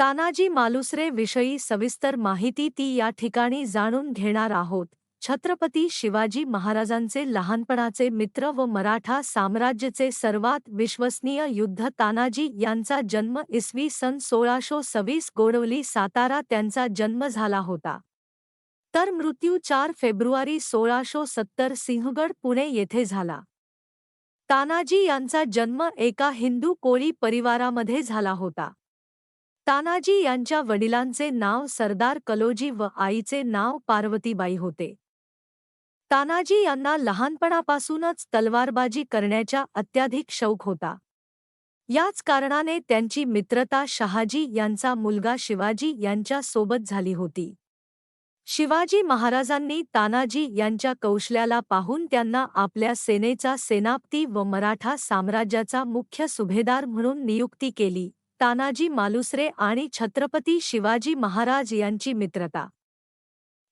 तानाजी मालुसरे विषयी सविस्तर माहिती ती या ठिकाणी जाणून घेणार आहोत. छत्रपती शिवाजी महाराजांचे लहानपणाचे मित्र व मराठा साम्राज्याचे सर्वात विश्वसनीय युद्ध तानाजी यांचा जन्म इसवी सन सोळाशो सव्वीस गोडवली सातारा त्यांचा जन्म झाला होता. तर मृत्यू चार फेब्रुवारी सोळाशो सत्तर सिंहगड पुणे येथे झाला. तानाजी यांचा जन्म एका हिंदू कोळी परिवारामध्ये झाला होता. तानाजी यांच्या वडिलांचे नाव सरदार कलोजी व आईचे नाव पार्वतीबाई होते. तानाजी यांना लहानपणापासूनच तलवारबाजी करण्याचा अत्याधिक शौक होता. याच कारणाने त्यांची मित्रता शहाजी यांचा मुलगा शिवाजी यांच्या सोबत झाली होती. शिवाजी महाराजांनी तानाजी यांच्या कौशल्याला पाहून त्यांना आपल्या सेनेचा सेनापती व मराठा साम्राज्याचा मुख्य सुभेदार म्हणून नियुक्ती केली. तानाजी मालुसरे आणि छत्रपती शिवाजी महाराज यांची मित्रता.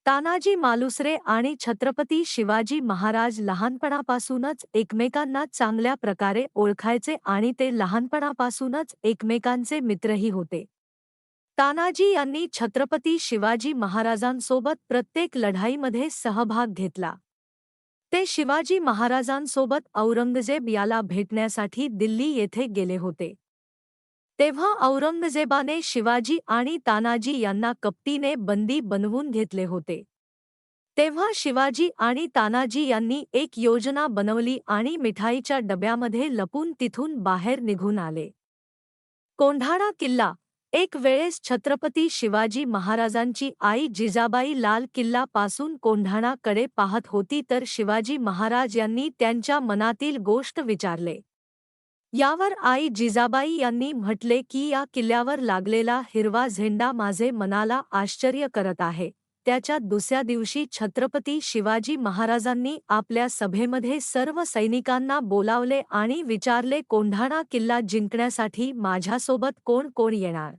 तानाजी मालुसरे आणि छत्रपती शिवाजी महाराज लहानपणापासूनच एकमेकांना चांगल्या प्रकारे ओळखायचे आणि ते लहानपणापासूनच एकमेकांचे मित्रही होते. तानाजी यांनी छत्रपती शिवाजी महाराजांसोबत प्रत्येक लढाईमध्ये सहभाग घेतला. ते शिवाजी महाराजांसोबत औरंगजेब याला भेटण्यासाठी दिल्ली येथे गेले होते. तेव्हा औरंगजेबाने शिवाजी आणि तानाजी यांना कपटीने बंदी बनवून घेतले होते. तेव्हा शिवाजी आणि तानाजी यांनी एक योजना बनवली आणि मिठाईच्या डब्यामध्ये लपून तिथून बाहेर निघून आले. कोंढाणा किल्ला एक वेळेस छत्रपती शिवाजी महाराजांची आई जिजाबाई लाल किल्ला पासून कोंढाणाकडे पाहत होती तर शिवाजी महाराज यांनी त्यांच्या मनातील गोष्ट विचारले. यावर आई जिजाबाई यांनी म्हटले की या किल्ल्यावर लागलेला हिरवा झेंडा माझे मनाला आश्चर्य करत आहे. त्याच्या दुसऱ्या दिवशी छत्रपती शिवाजी महाराजांनी आपल्या सभेमध्ये सर्व सैनिकांना बोलावले आणि विचारले कोंढाणा किल्ला जिंकण्यासाठी माझ्यासोबत कोण कोण येणार?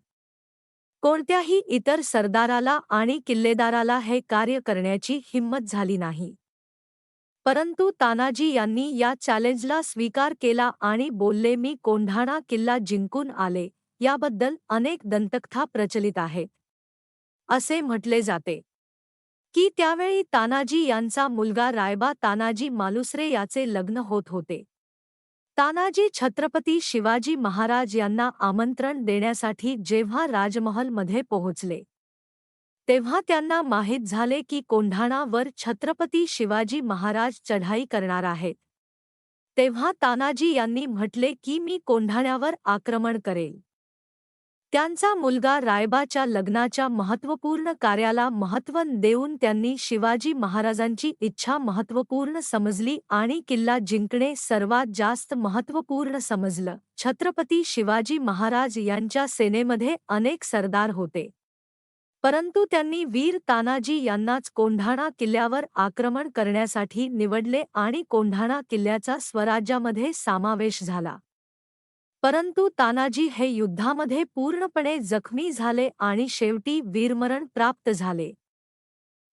कोणत्याही इतर सरदाराला आणि किल्लेदाराला हे कार्य करण्याची हिंमत झाली नाही. परंतु तानाजी यांनी या चॅलेंजला स्वीकार केला आणि बोलले मी कोंढाणा किल्ला जिंकून आले. याबद्दल अनेक दंतकथा प्रचलित आहेत असे म्हटले जाते. की त्यावेळी तानाजी यांचा मुलगा रायबा तानाजी मालुसरे याचे लग्न होत होते. तानाजी छत्रपती शिवाजी महाराज यांना आमंत्रण देण्यासाठी जेव्हा राजमहलमध्ये पोहोचले. तेव्हा त्यांना माहीत झाले की कोंढाणावर छत्रपती शिवाजी महाराज चढाई करणार आहेत. तेव्हा तानाजी यांनी म्हटले की मी कोंढाण्यावर आक्रमण करेल. त्यांचा मुलगा रायबाच्या लग्नाच्या महत्त्वपूर्ण कार्याला महत्त्व देऊन त्यांनी शिवाजी महाराजांची इच्छा महत्त्वपूर्ण समजली आणि किल्ला जिंकणे सर्वात जास्त महत्त्वपूर्ण समजलं. छत्रपती शिवाजी महाराज यांच्या सेनेमध्ये अनेक सरदार होते. परंतु त्यांनी वीर तानाजी यांनाच कोंढाणा किल्ल्यावर आक्रमण करण्यासाठी निवडले आणि कोंढाणा किल्ल्याचा स्वराज्यामध्ये समावेश झाला. परंतु तानाजी हे युद्धामध्ये पूर्णपणे जखमी झाले आणि शेवटी वीरमरण प्राप्त झाले.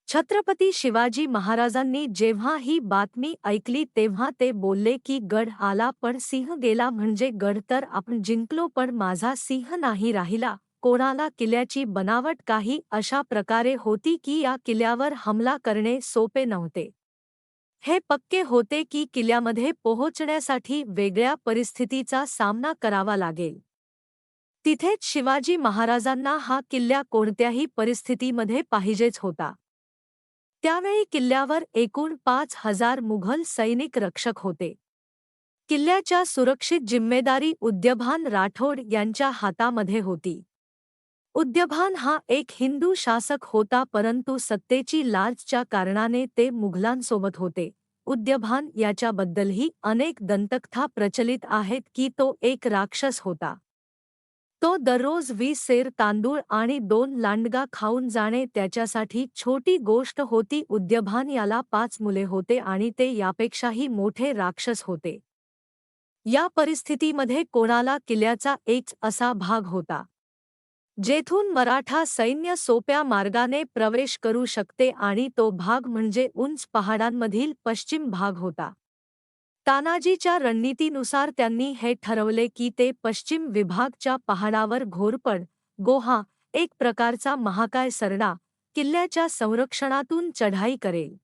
छत्रपती शिवाजी महाराजांनी जेव्हा ही बातमी ऐकली तेव्हा ते बोलले की गड आला पण सिंह गेला म्हणजे गड तर आपण जिंकलो पण माझा सिंह नाही राहिला. कोणाला किल्ल्याची बनावट काही अशा प्रकारे होती की या किल्ल्यावर हमला करणे सोपे नव्हते. हे पक्के होते की किल्ल्यामध्ये पोहोचण्यासाठी वेगळ्या परिस्थितीचा सामना करावा लागेल. तिथेच शिवाजी महाराजांना हा किल्ल्या कोणत्याही परिस्थितीमध्ये पाहिजेच होता. त्यावेळी किल्ल्यावर एकूण पाच हजार मुघल सैनिक रक्षक होते. किल्ल्याच्या सुरक्षित जिम्मेदारी उद्यभान राठोड यांच्या हातामध्ये होती. उद्यभान हा एक हिंदू शासक होता परंतु सत्तेची लाजच्या कारणाने ते मुघलांसोबत होते. उद्यभान याच्याबद्दलही अनेक दंतकथा प्रचलित आहेत की तो एक राक्षस होता. तो दररोज वीस सेर तांदूळ आणि दोन लांडगा खाऊन जाणे त्याच्यासाठी छोटी गोष्ट होती. उद्यभान याला पाच मुले होते आणि ते यापेक्षाही मोठे राक्षस होते. या परिस्थितीमध्ये कोणाला किल्ल्याचा एक असा भाग होता. जेथून मराठा सैन्य सोप्या मार्गाने प्रवेश करू शकते आणि तो भाग म्हणजे उंच पहाडांमधील पश्चिम भाग होता. तानाजीच्या रणनीतीनुसार त्यांनी हे ठरवले की ते पश्चिम विभागच्या पहाडावर घोरपड गोहा एक प्रकारचा महाकाय सरडा किल्ल्याच्या संरक्षणातून चढाई करेल.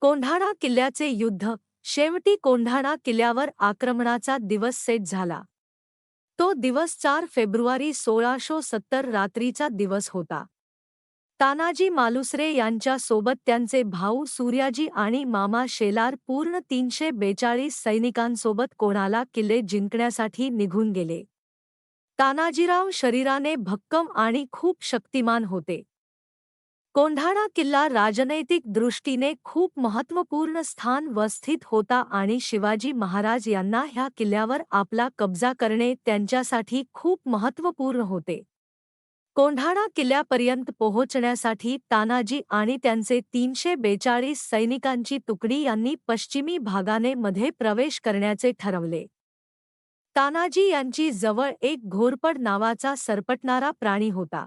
कोंढाणा किल्ल्याचे युद्ध शेवटी कोंढाणा किल्ल्यावर आक्रमणाचा दिवस सेट झाला. तो दिवस चार फेब्रुवारी सोळाशो सत्तर रात्रीचा दिवस होता. तानाजी मालुसरे यांच्या सोबत त्यांचे भाऊ सूर्याजी आणि मामा शेलार पूर्ण तीनशे बेचाळीस सैनिकांसोबत कोणाला किल्ले जिंकण्यासाठी निघून गेले. तानाजीराव शरीराने भक्कम आणि खूप शक्तिमान होते. कोंढाणा किल्ला राजनैतिक दृष्टीने खूप महत्त्वपूर्ण स्थान वस्थित होता आणि शिवाजी महाराज यांना ह्या किल्ल्यावर आपला कब्जा करणे त्यांच्यासाठी खूप महत्त्वपूर्ण होते. कोंढाणा किल्ल्यापर्यंत पोहोचण्यासाठी तानाजी आणि त्यांचे तीनशे बेचाळीस सैनिकांची तुकडी यांनी पश्चिमी भागाने मध्ये प्रवेश करण्याचे ठरवले. तानाजी यांची जवळ एक घोरपड नावाचा सरपटणारा प्राणी होता.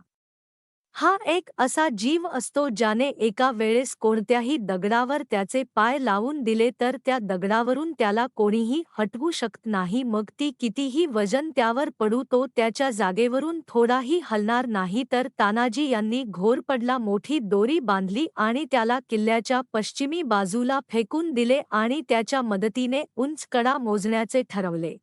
हा एक असा जीव असतो ज्याने एका वेळेस कोणत्याही दगडावर त्याचे पाय लावून दिले तर त्या दगडावरून त्याला कोणीही हटवू शकत नाही. मग ती कितीही वजन त्यावर पडू तो त्याच्या जागेवरून थोडाही हलणार नाही तर तानाजी यांनी घोरपडला मोठी दोरी बांधली आणि त्याला किल्ल्याच्या पश्चिमी बाजूला फेकून दिले आणि त्याच्या मदतीने उंच कडा मोजण्याचे ठरवले.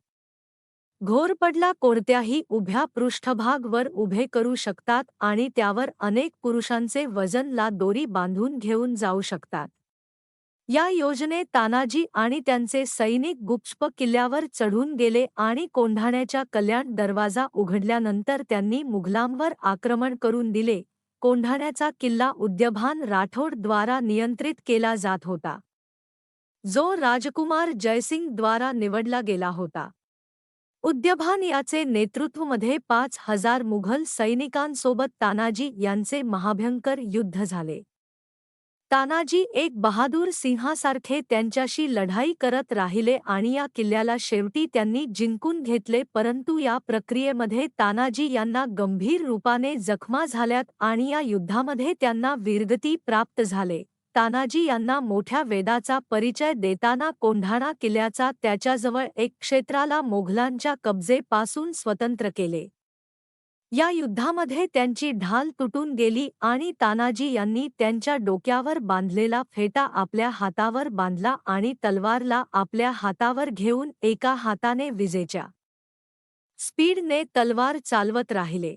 घोरपडला कोणत्याही उभ्या पृष्ठभागवर उभे करू शकतात आणि त्यावर अनेक पुरुषांचे वजन ला दोरी बांधून घेऊन जाऊ शकतात. या योजनेत तानाजी आणि त्यांचे सैनिक गुप्सप किल्ल्यावर चढून गेले आणि कोंढाण्याच्या कल्याण दरवाजा उघडल्यानंतर त्यांनी मुघलांवर आक्रमण करून दिले. कोंढाण्याचा किल्ला उद्यभान राठोड द्वारा नियंत्रित केला जात होता. जो राजकुमार जयसिंग द्वारा निवडला गेला होता. उद्यभान याचे नेतृत्वमध्ये पाच हजार मुघल सैनिकांसोबत तानाजी यांचे महाभयंकर युद्ध झाले. तानाजी एक बहादूर सिंहासारखे त्यांच्याशी लढाई करत राहिले आणि या किल्ल्याला शेवटी त्यांनी जिंकून घेतले परंतु या प्रक्रियेमध्ये तानाजी यांना गंभीर रूपाने जखमा झाल्यात आणि या युद्धामध्ये त्यांना वीरगती प्राप्त झाले. तानाजी यांना मोठ्या वेदाचा परिचय देताना कोंढाणा किल्ल्याचा त्याच्याजवळ एक क्षेत्राला मोघलांच्या कब्जेपासून स्वतंत्र केले. या युद्धामध्ये त्यांची ढाल तुटून गेली आणि तानाजी यांनी त्यांच्या डोक्यावर बांधलेला फेटा आपल्या हातावर बांधला आणि तलवारला आपल्या हातावर घेऊन एका हाताने विजेच्या स्पीडने तलवार चालवत राहिले.